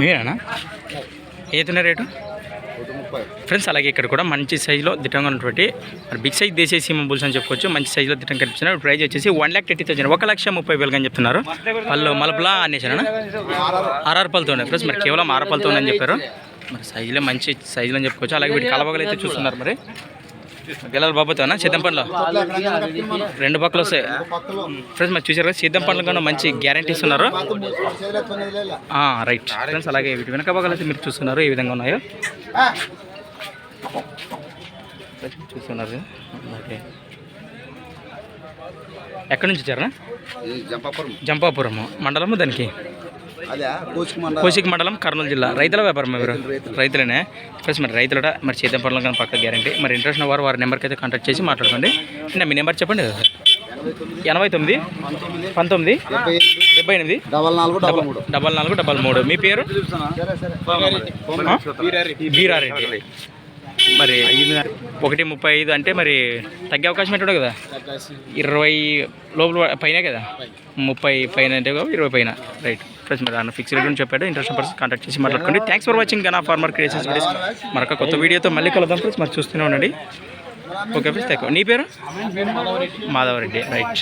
మీరేనా? ఏతున్న rate? Friends అలాగే ఇక్కడ కూడా మంచి సైజులో దిట్టంగా ఉన్నటువంటి మరి బిగ్ సైజ్ దేశీయ సీమ బుల్స్ అని చెప్పుకోవచ్చు. మంచి సైజులో దిట్టం కనిపిస్తున్నారు ప్రైజ్ వచ్చేసి వన్ ల్యాక్ థర్టీ థౌసండ్. ఒక లక్ష ముప్పై వేలు అని చెప్తున్నారు. వాళ్ళు మలపలా అనేసారా ఆర్ఆర్ పళ్ళతో ఉన్నాయి. ఫ్రెండ్స్ మరి కేవలం ఆరు పళ్ళతో ఉందని చెప్పారు. మరి సైజులో మంచి సైజులు అని చెప్పుకోవచ్చు. అలాగే వీటి కలవగలు అయితే చూస్తున్నారు మరి. గెలల బాబుతోనా సిద్ధం పండ్లు? రెండు పక్కలు వస్తాయి. ఫ్రెండ్స్ మరి చూసారు కదా సిద్ధం పండ్లు కన్నా మంచి గ్యారంటీస్ ఉన్నారు రైట్ ఫ్రెండ్స్ అలాగే వీటి వెనక భాగాలు అయితే మీరు చూస్తున్నారు ఏ విధంగా ఉన్నాయో. చూస్తున్నారు. ఓకే ఎక్కడి నుంచి వచ్చారా జంపాపురం. జంపాపురము. మండలము దానికి? కోసిక్ మండలం కర్నూలు జిల్లా. రైతుల వ్యాపారం మీరు? రైతులనే? ప్లస్ మరి రైతులట మరి చేతం పనులు కానీ పక్క గ్యారంటీ. మరి ఇంట్రెస్ట్ ఉన్న వారు వారి నెంబర్కి అయితే కాంటాక్ట్ చేసి మాట్లాడుకోండి. అంటే మీ నెంబర్ చెప్పండి. ఎనభై తొమ్మిది పంతొమ్మిది డెబ్బై ఎనిమిది డబల్ నాలుగు డబల్ మూడు. డబల్ నాలుగు డబల్ మూడు. మీ పేరు? బీరారెడ్డి మరి ఒకటి ముప్పై ఐదు అంటే మరి తగ్గే అవకాశం ఏంటో కదా? ఇరవై లోపల పైన కదా? ముప్పై పైన అంటే ఇరవై పైన. రైట్ ఫ్రెండ్స్ మరి అన్న ఫిక్స్ రేట్ చెప్పాడు. ఇంట్రెస్ట్ పర్సన్ కాంటాక్ట్ చేసి మాట్లాడుకోండి. Thanks for watching Gana farmer creations videos మరొక కొత్త వీడియోతో మళ్ళీ కలుద్దాం ఫ్రెండ్స్ మరి చూస్తూనే ఉండండి. ఓకే ఫ్రెండ్స్ థ్యాంక్ నీ పేరు? మాధవరెడ్డి. రైట్